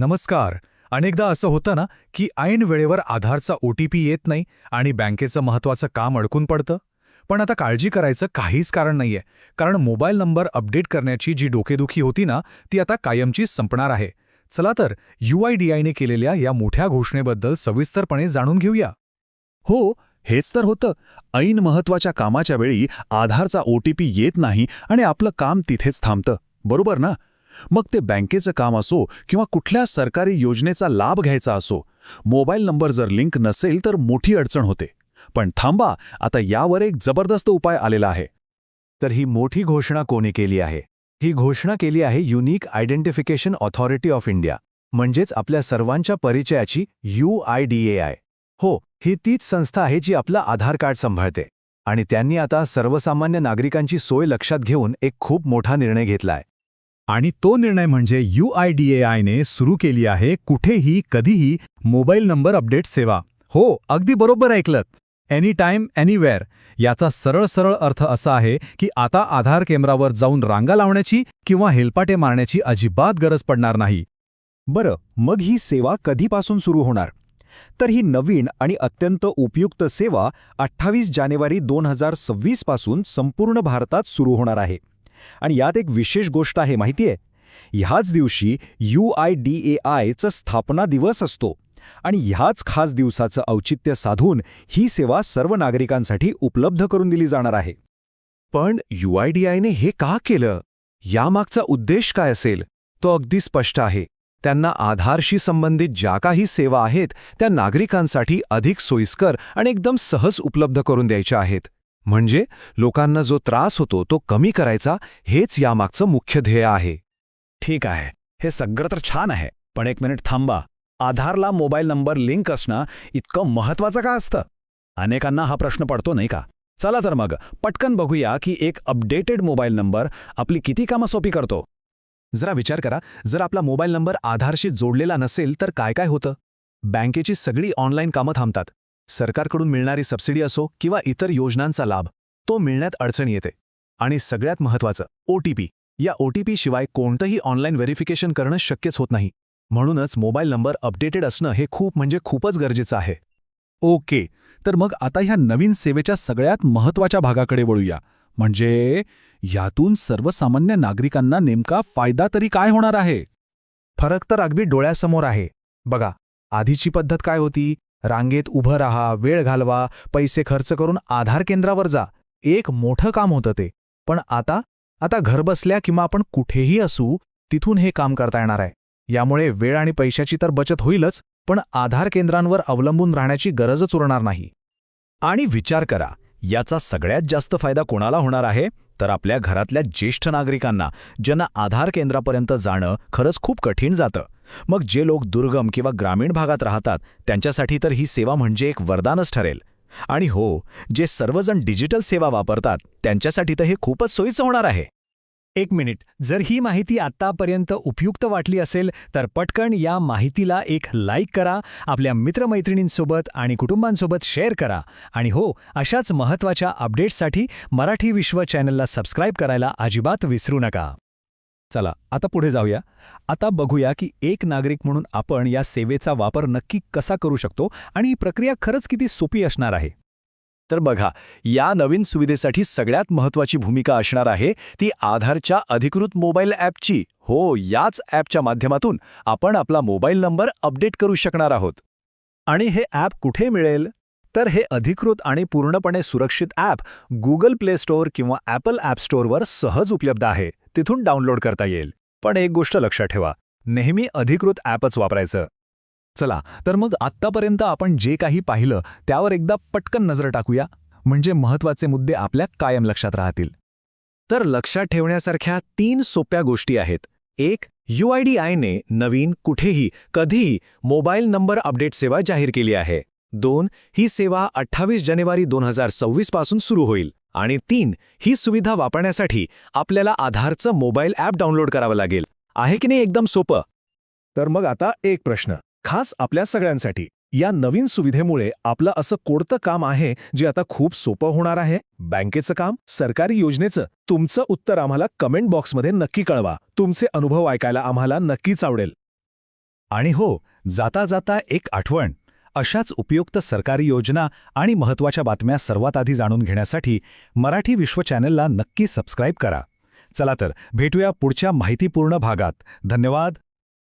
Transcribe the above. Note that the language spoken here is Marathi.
नमस्कार. अनेकदा असं होतं ना की ऐन वेळेवर आधारचा ओ टी पी येत नाही आणि बँकेचं महत्त्वाचं काम अडकून पडतं. पण आता काळजी करायचं काहीच कारण नाहीये. कारण मोबाईल नंबर अपडेट करण्याची जी डोकेदुखी होती ना ती आता कायमचीच संपणार आहे. चला तर यू आय डी आयने केलेल्या या मोठ्या घोषणेबद्दल सविस्तरपणे जाणून घेऊया. हो हेच तर होतं. ऐन महत्त्वाच्या कामाच्या वेळी आधारचा ओ टी पी येत नाही आणि आपलं काम तिथेच थांबतं. बरोबर ना? मग ते बँकेचं काम असो किंवा कुठल्या सरकारी योजनेचा लाभ घ्यायचा असो मोबाईल नंबर जर लिंक नसेल तर मोठी अडचण होते. पण थांबा आता यावर एक जबरदस्त उपाय आलेला आहे. तर ही मोठी घोषणा कोणी केली आहे? ही घोषणा केली आहे unique identification authority of India म्हणजेच आपल्या सर्वांच्या परिचयाची U I D A I. हो ही तीच संस्था आहे जी आपलं आधार कार्ड सांभाळते. आणि त्यांनी आता सर्वसामान्य नागरिकांची सोय लक्षात घेऊन एक खूप मोठा निर्णय घेतलाय. आणि तो निर्णय म्हणजे यू आय डी ए आयने सुरू केली आहे कुठेही कधीही मोबाईल नंबर अपडेट सेवा. हो अगदी बरोबर ऐकलत. Any time anywhere. याचा सरळ सरळ अर्थ असा आहे की आता आधार केंद्रावर जाऊन रांगा लावण्याची किंवा हेलपाटे मारण्याची अजिबात गरज पडणार नाही. बरं मग ही सेवा कधीपासून सुरू होणार? तर ही नवीन आणि अत्यंत उपयुक्त सेवा अठ्ठावीस जानेवारी दोन हजार सव्वीसपासून संपूर्ण भारतात सुरू होणार आहे. आणि यात एक विशेष गोष्ट आहे माहितीये? ह्याच दिवशी यू आय डी ए आयचा स्थापना दिवस असतो आणि ह्याच खास दिवसाचं औचित्य साधून ही सेवा सर्व नागरिकांसाठी उपलब्ध करून दिली जाणार आहे. पण यू आय डी आयने हे का केलं? यामागचा उद्देश काय असेल? तो अगदी स्पष्ट आहे. त्यांना आधारशी संबंधित ज्या काही सेवा आहेत त्या नागरिकांसाठी अधिक सोयीस्कर आणि एकदम सहज उपलब्ध करून द्यायच्या आहेत. म्हणजे लोकांना जो त्रास होतो तो कमी करायचा हेच यामागचं मुख्य ध्येय आहे. ठीक आहे. हे सगळं तर छान आहे पण एक मिनिट थांबा. आधारला मोबाईल नंबर लिंक असणं इतकं महत्वाचं का असतं? अनेकांना हा प्रश्न पडतो नाही का? चला तर मग पटकन बघूया की एक अपडेटेड मोबाईल नंबर आपली किती कामं सोपी करतो. जरा विचार करा जर आपला मोबाईल नंबर आधारशी जोडलेला नसेल तर काय काय होतं? बँकेची सगळी ऑनलाईन कामं थांबतात. सरकारकडून मिळणारी सबसिडी असो किंवा इतर योजनांचा लाभ तो मिळण्यात अडचण येते. आणि सगळ्यात महत्त्वाचं ओ टी पी. या ओ टी कोणतंही ऑनलाईन व्हेरिफिकेशन करणं शक्यच होत नाही. म्हणूनच मोबाईल नंबर अपडेटेड असणं हे खूप म्हणजे खूपच गरजेचं आहे. ओके. तर मग आता ह्या नवीन सेवेच्या सगळ्यात महत्त्वाच्या भागाकडे वळूया. म्हणजे यातून सर्वसामान्य नागरिकांना नेमका फायदा तरी काय होणार आहे? फरक तर अगदी डोळ्यासमोर आहे. बघा आधीची पद्धत काय होती? रांगेत उभं राहा वेळ घालवा पैसे खर्च करून आधार केंद्रावर जा. एक मोठं काम होतं ते. पण आता? आता घरबसल्या किंवा आपण कुठेही असू तिथून हे काम करता येणार आहे. यामुळे वेळ आणि पैशाची तर बचत होईलच पण आधार केंद्रांवर अवलंबून राहण्याची गरजच उरणार नाही. आणि विचार करा याचा सगळ्यात जास्त फायदा कोणाला होणार आहे? तर आपल्या घरातल्या ज्येष्ठ नागरिकांना ज्यांना आधार केंद्रापर्यंत जाणं खरंच खूप कठीण जातं. मग जे लोक दुर्गम किंवा ग्रामीण भागात राहतात त्यांच्यासाठी तर ही सेवा म्हणजे एक वरदानच ठरेल. आणि हो जे सर्वजण डिजिटल सेवा वापरतात त्यांच्यासाठी तर हे खूपच सोयीचं होणार आहे. एक मिनिट. जर ही माहिती आत्तापर्यंत उपयुक्त वाटली असेल तर पटकन या माहितीला एक लाईक करा आपल्या मित्रमैत्रिणींसोबत आणि कुटुंबांसोबत शेअर करा. आणि हो अशाच महत्त्वाच्या अपडेट्ससाठी मराठी विश्व चॅनलला सबस्क्राईब करायला अजिबात विसरू नका. चला आता पुढे जाऊया. आता बघूया की एक नागरिक म्हणून आपण या सेवेचा वापर नक्की कसा करू शकतो आणि ही प्रक्रिया खरंच किती सोपी असणार आहे? तर बघा या नवीन सुविधेसाठी सगळ्यात महत्त्वाची भूमिका असणार आहे ती आधारच्या अधिकृत मोबाईल ॲपची. हो याच ॲपच्या माध्यमातून आपण आपला मोबाईल नंबर अपडेट करू शकणार आहोत. आणि हे ॲप कुठे मिळेल? तर हे अधिकृत आणि पूर्णपणे सुरक्षित ॲप गुगल प्ले स्टोअर किंवा ॲपल ॲप स्टोअरवर सहज उपलब्ध आहे. तिथून डाउनलोड करता येईल. पण एक गोष्ट लक्षात ठेवा नेहमी अधिकृत ॲपच वापरायचं. चला तर मग आत्तापर्यंत आपण जे काही पाहिलं त्यावर एकदा पटकन नजर टाकूया. म्हणजे महत्त्वाचे मुद्दे आपल्या कायम लक्षात राहतील. तर लक्षात ठेवण्यासारख्या तीन सोप्या गोष्टी आहेत. एक यू आय डी आयने नवीन कुठेही कधीही मोबाईल नंबर अपडेट सेवा जाहीर केली आहे. दोन ही सेवा अठ्ठावीस जानेवारी दोन हजार सव्वीसपासून सुरू होईल. आणि तीन ही सुविधा वापरण्यासाठी आपल्याला आधारचं मोबाईल ॲप डाउनलोड करावं लागेल. आहे की नाही एकदम सोपं? तर मग आता एक प्रश्न खास आपल्या सगळ्यांसाठी. या नवीन सुविधेमुळे आपलं असं कोणतं काम आहे जे आता खूप सोपं होणार आहे? बँकेचं काम? सरकारी योजनेचं? तुमचं उत्तर आम्हाला कमेंट बॉक्समध्ये नक्की कळवा. तुमचे अनुभव ऐकायला आम्हाला नक्कीच आवडेल. आणि हो जाता जाता एक आठवण. अशाच उपयुक्त सरकारी योजना आणि महत्त्वाच्या बातम्या सर्वात आधी जाणून घेण्यासाठी मराठी विश्व चॅनलला नक्की सबस्क्राईब करा. चला तर भेटूया पुढच्या माहितीपूर्ण भागात. धन्यवाद.